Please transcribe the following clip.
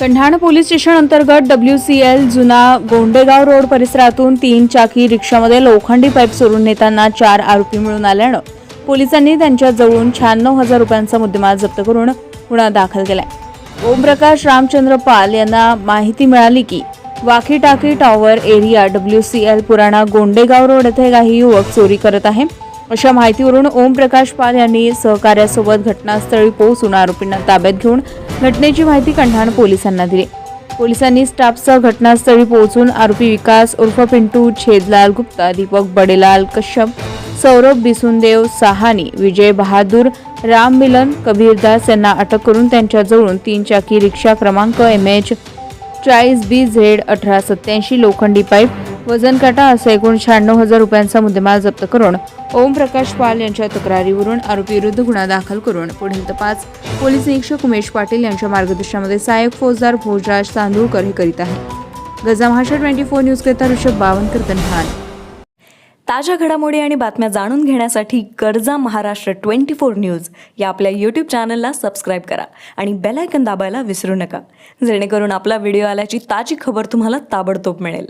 कन्हाण police station अंतर्गत W C L जुना Gondegaon road परिसरातून तीन चाकी रिक्षामध्ये लोखंडी पाईप सोडून नेताना चार आरोपी मिळून आल्यानं पोलिसांनी त्यांच्याजवळून शहाण्णव हजार रुपयांचा मुद्देमाल जप्त करून गुन्हा दाखल केलाय. ओमप्रकाश रामचंद्र पाल यांना माहिती मिळाली की walkie talkie tower area W C L पुराणा गोंडेगाव रोड येथे काही युवक चोरी करत आहे. अशा माहितीवरून ओमप्रकाश पाल यांनी सहकार्यासोबत घटनास्थळी पोहोचून आरोपींना ताब्यात घेऊन घटनेची माहिती कंठाण पोलिसांना दिली. पोलिसांनी स्टाफसह घटनास्थळी पोहोचून आरोपी विकास उर्फ पिंटू छेदलाल गुप्ता दीपक बडेलाल कश्यप सौरभ बिसुनदेव साहानी विजय बहादूर राम मिलन कबीरदास यांना अटक करून त्यांच्याजवळून तीन चाकी रिक्षा क्रमांक एम एच चाळीस बी झेड अठरा सत्याऐंशी लोखंडी पाईप वजन काटा असा एकूण शहाण्णव हजार रुपयांचा मुद्देमाल जप्त करून ओमप्रकाश पाल यांच्या तक्रारीवरून आरोपी विरुद्ध गुन्हा दाखल करून पुढील तपास पोलीस निरीक्षक उमेश पाटील यांच्या मार्गदर्शनामध्ये सहाय्यक फौजदार भोजराज तांदूळकर हे करीत आहे गजा महाशा ट्वेंटी फोर न्यूजकरिता ऋषभ बावनकर कन्हान. ताज्या घडामोडी आणि बातम्या जाणून घेण्यासाठी गरजा महाराष्ट्र ट्वेंटी फोर न्यूज या आपल्या यूट्यूब चॅनलला सबस्क्राईब करा आणि बेलायकन दाबायला विसरू नका. जेणेकरून आपला व्हिडिओ आल्याची ताजी खबर तुम्हाला ताबडतोब मिळेल.